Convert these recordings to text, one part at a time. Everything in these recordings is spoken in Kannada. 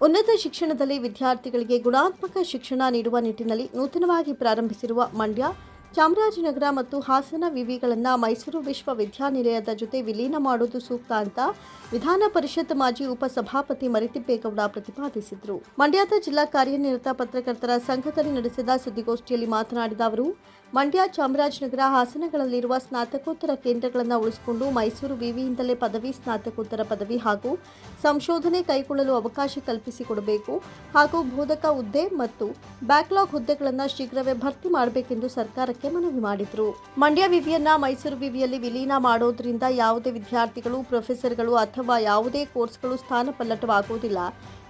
ಉನ್ನತ ಶಿಕ್ಷಣದಲ್ಲಿ ವಿದ್ಯಾರ್ಥಿಗಳಿಗೆ ಗುಣಾತ್ಮಕ ಶಿಕ್ಷಣ ನೀಡುವ ನಿಟ್ಟಿನಲ್ಲಿ ನೂತನವಾಗಿ ಪ್ರಾರಂಭಿಸಿರುವ ಮಂಡ್ಯ, ಚಾಮರಾಜನಗರ ಮತ್ತು ಹಾಸನ ವಿವಿಗಳನ್ನು ಮೈಸೂರು ವಿಶ್ವವಿದ್ಯಾನಿಲಯದ ಜೊತೆ ವಿಲೀನ ಮಾಡುವುದು ಸೂಕ್ತ ಅಂತ ವಿಧಾನ ಪರಿಷತ್ ಮಾಜಿ ಉಪಸಭಾಪತಿ ಮರಿತಿಪ್ಪೇಗೌಡ ಪ್ರತಿಪಾದಿಸಿದರು. ಮಂಡ್ಯದ ಜಿಲ್ಲಾ ಕಾರ್ಯನಿರತ ಪತ್ರಕರ್ತರ ಸಂಘದಲ್ಲಿ ನಡೆಸಿದ ಸುದ್ದಿಗೋಷ್ಠಿಯಲ್ಲಿ ಮಾತನಾಡಿದ ಅವರು ಮಂಡ್ಯ ಚಾಮರಾಜನಗರ ಹಾಸನಗಳಲ್ಲಿರುವ ಸ್ನಾತಕೋತ್ತರ ಕೇಂದ್ರಗಳನ್ನು ಉಳಿಸಿಕೊಂಡು ಮೈಸೂರು ವಿವಿಯಿಂದಲೇ ಪದವಿ, ಸ್ನಾತಕೋತ್ತರ ಪದವಿ ಹಾಗೂ ಸಂಶೋಧನೆ ಕೈಗೊಳ್ಳಲು ಅವಕಾಶ ಕಲ್ಪಿಸಿಕೊಡಬೇಕು ಹಾಗೂ ಬೋಧಕ ಹುದ್ದೆ ಮತ್ತು ಬ್ಯಾಕ್ಲಾಗ್ ಹುದ್ದೆಗಳನ್ನು ಶೀಘ್ರವೇ ಭರ್ತಿ ಮಾಡಬೇಕೆಂದು ಸರ್ಕಾರಕ್ಕೆ ಮನವಿ ಮಾಡಿದರು. ಮಂಡ್ಯ ವಿವಿಯನ್ನ ಮೈಸೂರು ವಿವಿಯಲ್ಲಿ ವಿಲೀನ ಮಾಡೋದ್ರಿಂದ ಯಾವುದೇ ವಿದ್ಯಾರ್ಥಿಗಳು, ಪ್ರೊಫೆಸರ್ಗಳು ಅಥವಾ ಯಾವುದೇ ಕೋರ್ಸ್ಗಳು ಸ್ಥಾನ ಪಲ್ಲಟವಾಗುವುದಿಲ್ಲ.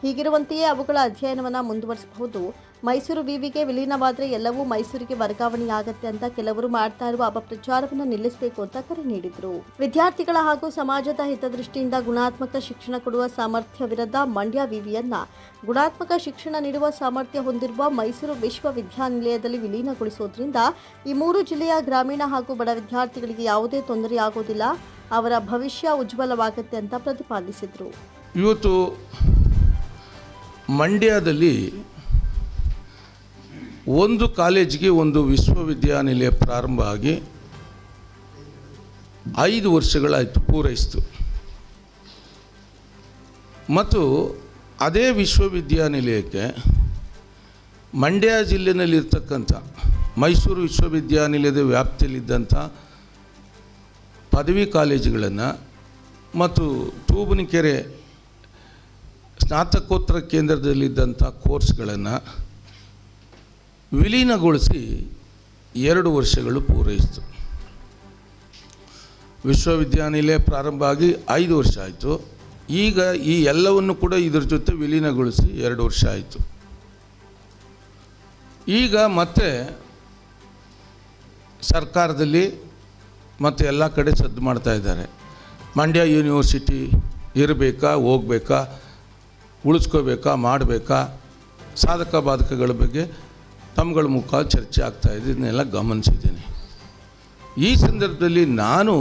ಹೀಗಿರುವಂತೆಯೇ ಅವುಗಳ ಅಧ್ಯಯನವನ್ನು ಮುಂದುವರಿಸಬಹುದು. ಮೈಸೂರು ವಿವಿಗೆ ವಿಲೀನವಾದರೆ ಎಲ್ಲವೂ ಮೈಸೂರಿಗೆ ವರ್ಗಾವಣೆಯಾಗತ್ತೆ ಅಂತ ಕೆಲವರು ಮಾಡ್ತಾ ಇರುವ ಅಪಪ್ರಚಾರವನ್ನು ನಿಲ್ಲಿಸಬೇಕು ಅಂತ ಕರೆ ನೀಡಿದರು. ವಿದ್ಯಾರ್ಥಿಗಳ ಹಾಗೂ ಸಮಾಜದ ಹಿತದೃಷ್ಟಿಯಿಂದ ಗುಣಾತ್ಮಕ ಶಿಕ್ಷಣ ಕೊಡುವ ಸಾಮರ್ಥ್ಯವಿರದ ಮಂಡ್ಯ ವಿವಿಯನ್ನ ಗುಣಾತ್ಮಕ ಶಿಕ್ಷಣ ನೀಡುವ ಸಾಮರ್ಥ್ಯ ಹೊಂದಿರುವ ಮೈಸೂರು ವಿಶ್ವವಿದ್ಯಾನಿಲಯದಲ್ಲಿ ವಿಲೀನಗೊಳಿಸುವುದರಿಂದ ಈ ಮೂರು ಜಿಲ್ಲೆಯ ಗ್ರಾಮೀಣ ಹಾಗೂ ಬಡ ವಿದ್ಯಾರ್ಥಿಗಳಿಗೆ ಯಾವುದೇ ತೊಂದರೆಯಾಗುವುದಿಲ್ಲ ಅವರ ಭವಿಷ್ಯ ಉಜ್ವಲವಾಗುತ್ತೆ ಅಂತ ಪ್ರತಿಪಾದಿಸಿದರು. ಇವತ್ತು ಮಂಡ್ಯದಲ್ಲಿ ಒಂದು ಕಾಲೇಜಿಗೆ ಒಂದು ವಿಶ್ವವಿದ್ಯಾನಿಲಯ ಪ್ರಾರಂಭ ಆಗಿ ಐದು ವರ್ಷಗಳಾಯಿತು, ಪೂರೈಸಿತು. ಮತ್ತು ಅದೇ ವಿಶ್ವವಿದ್ಯಾನಿಲಯಕ್ಕೆ ಮಂಡ್ಯ ಜಿಲ್ಲೆಯಲ್ಲಿರ್ತಕ್ಕಂಥ ಮೈಸೂರು ವಿಶ್ವವಿದ್ಯಾನಿಲಯದ ವ್ಯಾಪ್ತಿಯಲ್ಲಿದ್ದಂಥ ಪದವಿ ಕಾಲೇಜುಗಳನ್ನು ಮತ್ತು ತೂಬನಕೆರೆ ಸ್ನಾತಕೋತ್ತರ ಕೇಂದ್ರದಲ್ಲಿದ್ದಂಥ ಕೋರ್ಸ್ಗಳನ್ನು ವಿಲೀನಗೊಳಿಸಿ ಎರಡು ವರ್ಷಗಳು ಪೂರೈಸಿತು. ವಿಶ್ವವಿದ್ಯಾನಿಲಯ ಪ್ರಾರಂಭ ಆಗಿ ಐದು ವರ್ಷ ಆಯಿತು. ಈಗ ಈ ಎಲ್ಲವನ್ನು ಕೂಡ ಇದರ ಜೊತೆ ವಿಲೀನಗೊಳಿಸಿ ಎರಡು ವರ್ಷ ಆಯಿತು. ಈಗ ಮತ್ತೆ ಸರ್ಕಾರದಲ್ಲಿ ಮತ್ತು ಎಲ್ಲ ಕಡೆ ಸದ್ದು ಮಾಡ್ತಾ ಇದ್ದಾರೆ. ಮಂಡ್ಯ ಯೂನಿವರ್ಸಿಟಿ ಇರಬೇಕಾ, ಹೋಗ್ಬೇಕಾ, ಉಳಿಸ್ಕೋಬೇಕಾ, ಮಾಡಬೇಕಾ, ಸಾಧಕ ಬಾಧಕಗಳ ಬಗ್ಗೆ ತಮ್ಮಗಳ ಮುಖ ಚರ್ಚೆ ಆಗ್ತಾ ಇದೆ, ಇದನ್ನೆಲ್ಲ ಗಮನಿಸಿದ್ದೀನಿ. ಈ ಸಂದರ್ಭದಲ್ಲಿ ನಾನು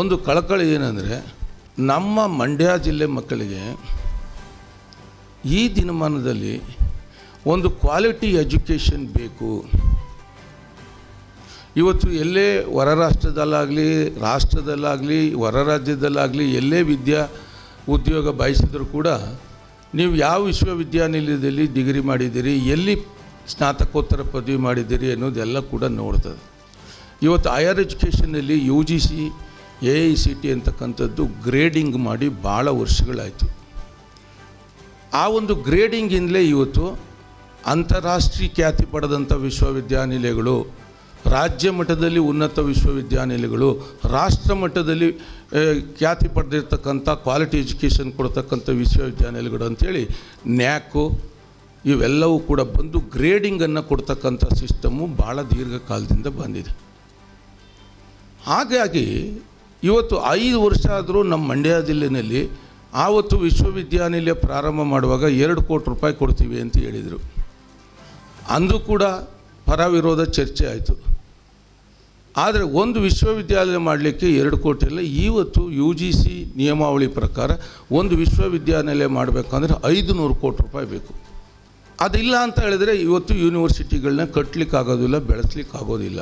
ಒಂದು ಕಳಕಳಿ ಏನಂದರೆ, ನಮ್ಮ ಮಂಡ್ಯ ಜಿಲ್ಲೆ ಮಕ್ಕಳಿಗೆ ಈ ದಿನಮಾನದಲ್ಲಿ ಒಂದು ಕ್ವಾಲಿಟಿ ಎಜುಕೇಷನ್ ಬೇಕು. ಇವತ್ತು ಎಲ್ಲೇ ಹೊರ ರಾಷ್ಟ್ರದಲ್ಲಾಗಲಿ ರಾಷ್ಟ್ರದಲ್ಲಾಗಲಿ ಹೊರ ರಾಜ್ಯದಲ್ಲಾಗಲಿ ಎಲ್ಲೇ ವಿದ್ಯಾ ಉದ್ಯೋಗ ಬಯಸಿದರೂ ಕೂಡ, ನೀವು ಯಾವ ವಿಶ್ವವಿದ್ಯಾನಿಲಯದಲ್ಲಿ ಡಿಗ್ರಿ ಮಾಡಿದ್ದೀರಿ, ಎಲ್ಲಿ ಸ್ನಾತಕೋತ್ತರ ಪದವಿ ಮಾಡಿದ್ದೀರಿ ಅನ್ನೋದೆಲ್ಲ ಕೂಡ ನೋಡ್ತದೆ. ಇವತ್ತು higher ಎಜುಕೇಷನಲ್ಲಿ U G C A I C T ಅಂತಕ್ಕಂಥದ್ದು ಗ್ರೇಡಿಂಗ್ ಮಾಡಿ ಭಾಳ ವರ್ಷಗಳಾಯಿತು. ಆ ಒಂದು ಗ್ರೇಡಿಂಗಿಂದಲೇ ಇವತ್ತು ಅಂತಾರಾಷ್ಟ್ರೀಯ ಖ್ಯಾತಿ ಪಡೆದಂಥ ವಿಶ್ವವಿದ್ಯಾನಿಲಯಗಳು, ರಾಜ್ಯ ಮಟ್ಟದಲ್ಲಿ ಉನ್ನತ ವಿಶ್ವವಿದ್ಯಾನಿಲಯಗಳು, ರಾಷ್ಟ್ರ ಮಟ್ಟದಲ್ಲಿ ಖ್ಯಾತಿ ಪಡೆದಿರ್ತಕ್ಕಂಥ ಕ್ವಾಲಿಟಿ ಎಜುಕೇಷನ್ ಕೊಡ್ತಕ್ಕಂಥ ವಿಶ್ವವಿದ್ಯಾನಿಲಯಗಳು ಅಂಥೇಳಿ ನ್ಯಾಕು ಇವೆಲ್ಲವೂ ಕೂಡ ಬಂದು ಗ್ರೇಡಿಂಗನ್ನು ಕೊಡ್ತಕ್ಕಂಥ ಸಿಸ್ಟಮು ಭಾಳ ದೀರ್ಘಕಾಲದಿಂದ ಬಂದಿದೆ. ಹಾಗಾಗಿ ಇವತ್ತು ಐದು ವರ್ಷ ಆದರೂ ನಮ್ಮ ಮಂಡ್ಯ ಜಿಲ್ಲೆಯಲ್ಲಿ ಆವತ್ತು ವಿಶ್ವವಿದ್ಯಾನಿಲಯ ಪ್ರಾರಂಭ ಮಾಡುವಾಗ ಎರಡು ಕೋಟಿ ರೂಪಾಯಿ ಕೊಡ್ತೀವಿ ಅಂತ ಹೇಳಿದರು. ಅಂದು ಕೂಡ ಪರ ವಿರೋಧ ಚರ್ಚೆ ಆಯಿತು. ಆದರೆ ಒಂದು ವಿಶ್ವವಿದ್ಯಾಲಯ ಮಾಡಲಿಕ್ಕೆ ಎರಡು ಕೋಟಿ ಇಲ್ಲ ಇವತ್ತು ಯು ಜಿ ಸಿ ನಿಯಮಾವಳಿ ಪ್ರಕಾರ ಒಂದು ವಿಶ್ವವಿದ್ಯಾನಿಲಯ ಮಾಡಬೇಕಂದ್ರೆ ಐದು ನೂರು ಕೋಟಿ ರೂಪಾಯಿ ಬೇಕು. ಅದಿಲ್ಲ ಅಂತ ಹೇಳಿದ್ರೆ ಇವತ್ತು ಯೂನಿವರ್ಸಿಟಿಗಳನ್ನ ಕಟ್ಟಲಿಕ್ಕೆ ಆಗೋದಿಲ್ಲ ಬೆಳೆಸ್ಲಿಕ್ಕೆ ಆಗೋದಿಲ್ಲ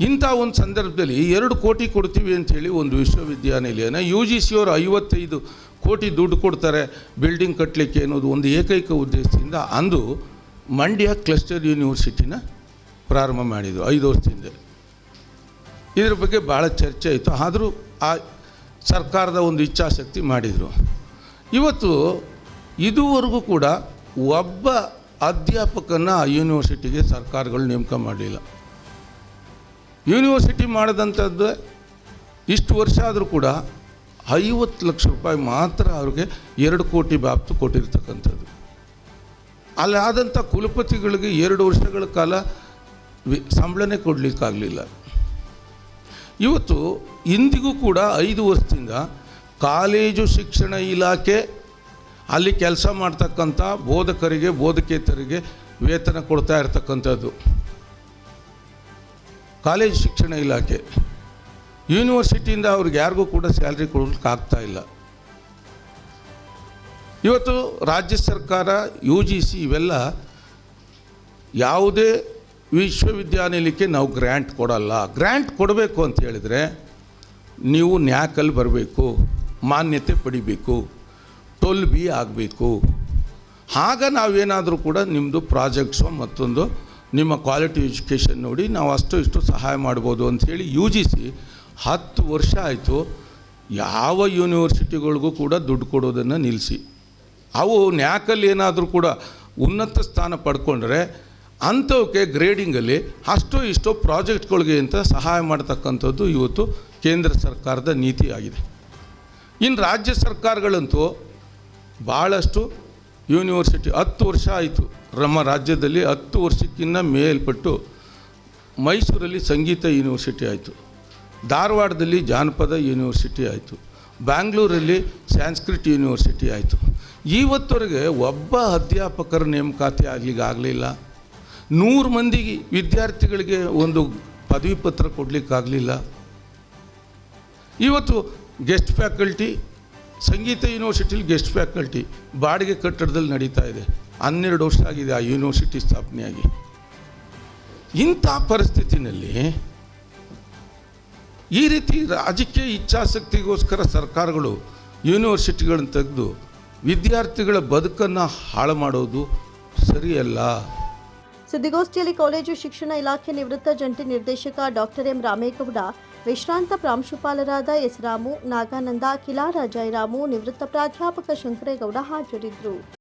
ಇಂಥ ಒಂದು ಸಂದರ್ಭದಲ್ಲಿ ಎರಡು ಕೋಟಿ ಕೊಡ್ತೀವಿ ಅಂಥೇಳಿ ಒಂದು ವಿಶ್ವವಿದ್ಯಾನಿಲಯನ ಯು ಜಿ ಸಿ ಅವರು ಐವತ್ತೈದು ಕೋಟಿ ದುಡ್ಡು ಕೊಡ್ತಾರೆ ಬಿಲ್ಡಿಂಗ್ ಕಟ್ಟಲಿಕ್ಕೆ ಅನ್ನೋದು ಒಂದು ಏಕೈಕ ಉದ್ದೇಶದಿಂದ ಅಂದು ಮಂಡ್ಯ ಕ್ಲಸ್ಟರ್ ಯೂನಿವರ್ಸಿಟಿನ ಪ್ರಾರಂಭ ಮಾಡಿದರು ಐದು ವರ್ಷದಿಂದ. ಇದ್ರ ಬಗ್ಗೆ ಭಾಳ ಚರ್ಚೆ ಆಯಿತು. ಆದರೂ ಆ ಸರ್ಕಾರದ ಒಂದು ಇಚ್ಛಾಶಕ್ತಿ ಮಾಡಿದರು. ಇವತ್ತು ಇದುವರೆಗೂ ಕೂಡ ಒಬ್ಬ ಅಧ್ಯಾಪಕನ ಯೂನಿವರ್ಸಿಟಿಗೆ ಸರ್ಕಾರಗಳು ನೇಮಕ ಮಾಡಲಿಲ್ಲ ಯೂನಿವರ್ಸಿಟಿ ಮಾಡಿದಂಥದ್ದು ಇಷ್ಟು ವರ್ಷ ಆದರೂ ಕೂಡ ಐವತ್ತು ಲಕ್ಷ ರೂಪಾಯಿ ಮಾತ್ರ ಅವ್ರಿಗೆ ಎರಡು ಕೋಟಿ ಬಾಬ್ತು ಕೊಟ್ಟಿರ್ತಕ್ಕಂಥದ್ದು. ಅಲ್ಲಿ, ಆದಂಥ ಕುಲಪತಿಗಳಿಗೆ ಎರಡು ವರ್ಷಗಳ ಕಾಲ ಸಂಬಳನೇ ಕೊಡಲಿಕ್ಕಾಗಲಿಲ್ಲ. ಇವತ್ತು ಇಂದಿಗೂ ಕೂಡ ಐದು ವರ್ಷದಿಂದ ಕಾಲೇಜು ಶಿಕ್ಷಣ ಇಲಾಖೆ ಅಲ್ಲಿ ಕೆಲಸ ಮಾಡ್ತಕ್ಕಂಥ ಬೋಧಕರಿಗೆ, ಬೋಧಕೇತರಿಗೆ ವೇತನ ಕೊಡ್ತಾ ಇರ್ತಕ್ಕಂಥದ್ದು. ಕಾಲೇಜ್ ಶಿಕ್ಷಣ ಇಲಾಖೆ. ಯೂನಿವರ್ಸಿಟಿಯಿಂದ ಅವ್ರಿಗೆ ಯಾರಿಗೂ ಕೂಡ ಸ್ಯಾಲ್ರಿ ಕೊಡಲಿಕ್ಕೆ ಆಗ್ತಾ ಇಲ್ಲ. ಇವತ್ತು ರಾಜ್ಯ ಸರ್ಕಾರ, ಯು ಜಿ ಸಿ ಇವೆಲ್ಲ ಯಾವುದೇ ವಿಶ್ವವಿದ್ಯಾನಿಲಯಕ್ಕೆ ನಾವು ಗ್ರ್ಯಾಂಟ್ ಕೊಡಲ್ಲ. ಗ್ರ್ಯಾಂಟ್ ಕೊಡಬೇಕು ಅಂತ ಹೇಳಿದರೆ ನೀವು ನ್ಯಾಕಲ್ಲಿ ಬರಬೇಕು, ಮಾನ್ಯತೆ ಪಡಿಬೇಕು. ಟೊಲ್ ಬಿ ಆಗಬೇಕು. ಆಗ ನಾವೇನಾದರೂ ಕೂಡ ನಿಮ್ಮದು ಪ್ರಾಜೆಕ್ಟ್ಸು ಮತ್ತೊಂದು ನಿಮ್ಮ ಕ್ವಾಲಿಟಿ ಎಜುಕೇಷನ್ ನೋಡಿ ನಾವು ಅಷ್ಟು ಇಷ್ಟು ಸಹಾಯ ಮಾಡ್ಬೋದು ಅಂಥೇಳಿ ಯು ಜಿ ಸಿ ಹತ್ತು ವರ್ಷ ಆಯಿತು ಯಾವ ಯೂನಿವರ್ಸಿಟಿಗಳಿಗೂ ಕೂಡ ದುಡ್ಡು ಕೊಡೋದನ್ನು ನಿಲ್ಲಿಸಿ. ಅವು ನ್ಯಾಕಲ್ಲಿ ಏನಾದರೂ ಕೂಡ ಉನ್ನತ ಸ್ಥಾನ ಪಡ್ಕೊಂಡ್ರೆ ಅಂಥವಕ್ಕೆ ಗ್ರೇಡಿಂಗಲ್ಲಿ ಅಷ್ಟು ಇಷ್ಟೋ ಪ್ರಾಜೆಕ್ಟ್ಗಳಿಗೆ ಅಂತ ಸಹಾಯ ಮಾಡ್ತಕ್ಕಂಥದ್ದು ಇವತ್ತು ಕೇಂದ್ರ ಸರ್ಕಾರದ ನೀತಿಯಾಗಿದೆ. ಇನ್ನು ರಾಜ್ಯ ಸರ್ಕಾರಗಳಂತೂ ಭಾಳಷ್ಟು ಯೂನಿವರ್ಸಿಟಿ ಹತ್ತು ವರ್ಷ ಆಯಿತು. ನಮ್ಮ ರಾಜ್ಯದಲ್ಲಿ ಹತ್ತು ವರ್ಷಕ್ಕಿಂತ ಮೇಲ್ಪಟ್ಟು ಮೈಸೂರಲ್ಲಿ ಸಂಗೀತ ಯೂನಿವರ್ಸಿಟಿ ಆಯಿತು. ಧಾರವಾಡದಲ್ಲಿ ಜಾನಪದ ಯೂನಿವರ್ಸಿಟಿ ಆಯಿತು. ಬ್ಯಾಂಗ್ಳೂರಲ್ಲಿ ಸ್ಯಾನ್ಸ್ಕ್ರಿಟ್ ಯೂನಿವರ್ಸಿಟಿ ಆಯಿತು. ಇವತ್ತವರೆಗೆ ಒಬ್ಬ ಅಧ್ಯಾಪಕರ ನೇಮಕಾತಿ ಆಗಲಿಕ್ಕೆ ಆಗಲಿಲ್ಲ. ನೂರು ಮಂದಿ ವಿದ್ಯಾರ್ಥಿಗಳಿಗೆ ಒಂದು ಪದವಿ ಪತ್ರ ಕೊಡಲಿಕ್ಕಾಗಲಿಲ್ಲ ಇವತ್ತು ಗೆಸ್ಟ್ ಫ್ಯಾಕಲ್ಟಿ ಸಂಗೀತ ಯೂನಿವರ್ಸಿಟಿಲಿ ಗೆಸ್ಟ್ ಫ್ಯಾಕಲ್ಟಿ ಬಾಡಿಗೆ ಕಟ್ಟಡದಲ್ಲಿ ನಡೀತಾ ಇದೆ. ಹನ್ನೆರಡು ವರ್ಷ ಆಗಿದೆ ಆ ಯೂನಿವರ್ಸಿಟಿ ಸ್ಥಾಪನೆಯಾಗಿ. ಇಂಥ ಪರಿಸ್ಥಿತಿನಲ್ಲಿ ಈ ರೀತಿ ರಾಜಕೀಯ ಇಚ್ಛಾಸಕ್ತಿಗೋಸ್ಕರ ಸರ್ಕಾರಗಳು ಯೂನಿವರ್ಸಿಟಿಗಳನ್ನು ತೆಗೆದು ವಿದ್ಯಾರ್ಥಿಗಳ ಬದುಕನ್ನು ಹಾಳು ಮಾಡೋದು ಸರಿಯಲ್ಲ. ಸುದ್ದಿಗೋಷ್ಠಿಯಲ್ಲಿ ಕಾಲೇಜು ಶಿಕ್ಷಣ ಇಲಾಖೆ ನಿವೃತ್ತ ಜಂಟಿ ನಿರ್ದೇಶಕ ಡಾಕ್ಟರ್ ಎಂ ರಾಮೇಗೌಡ ವಿಶ್ರಾಂತ ಪ್ರಾಂಶುಪಾಲರಾದ ಎಸ್ ರಾಮು ನಾಗಾನಂದ ಕಿಲಾರ ಜಯರಾಮು ನಿವೃತ್ತ ಪ್ರಾಧ್ಯಾಪಕ ಶಂಕರೇಗೌಡ ಹಾಜರಿದ್ದರು.